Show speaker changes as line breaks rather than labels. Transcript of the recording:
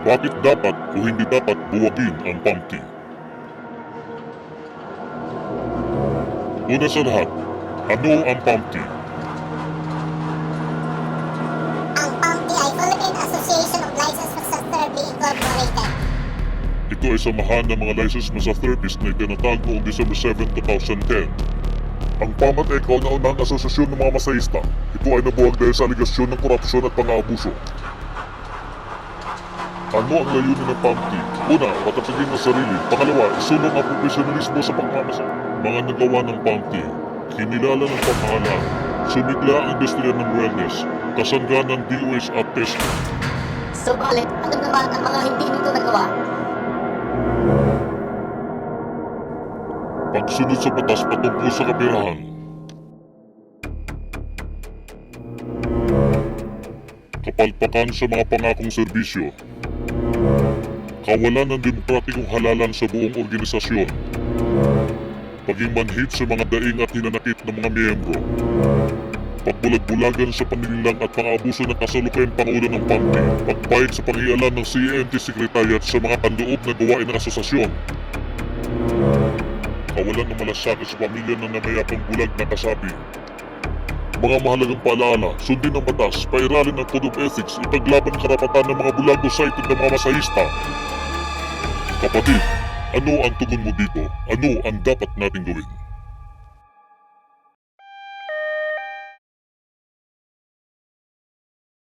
Bakit dapat o hindi dapat buwagin ang PUMTI? Una sa lahat, ano ang PUMTI?
Ang PUMTI ay Philippine Association of Licensed Massage Incorporated.
Ito ay samahan ng mga licensed massage therapists na itinatag noong December 7, 2010. Ang PAMAT ay kauna-unahang asosasyon ng mga masahista. Ito ay nabuwag dahil sa aligasyon ng korupsyon at pang-aabuso. Ano ang layunin ng PAMTI? Una, patatagin ang sarili. Pangalawa, isulong ang profesionalismo sa pagmamasa. Mga nagawa ng PAMTI, kinilala ng pamahalaan, sumigla ang industriya ng wellness, kasangga ng DOH at TESCO.
Subalit, ano naman ang mga hindi nito nagawa?
Pagsunod sa batas patungkol sa kapirahan. Kapalpakan sa mga pangakong serbisyo. Kawalan ng demokratikong halalan sa buong organisasyon. Paging manhid sa mga daing at hinanakit ng mga miyembro. Pagbulag-bulagan sa paninilang at pang-abuso ng kasalukuyang pangulo ng PAMTI. Pagbayad sa pangialam ng CENT Secretariat sa mga panloob na gawain ng asosasyon kawalan ng malasakit sa pamilya ng namayapang bulag na kasapi. Mga mahalagang paalaala, sundin ang batas, pairalin ang code of ethics, ipaglaban ang karapatan ng mga bulago sa itig ng mga masahista. Kapatid, ano ang tugon mo dito? Ano ang dapat nating gawin?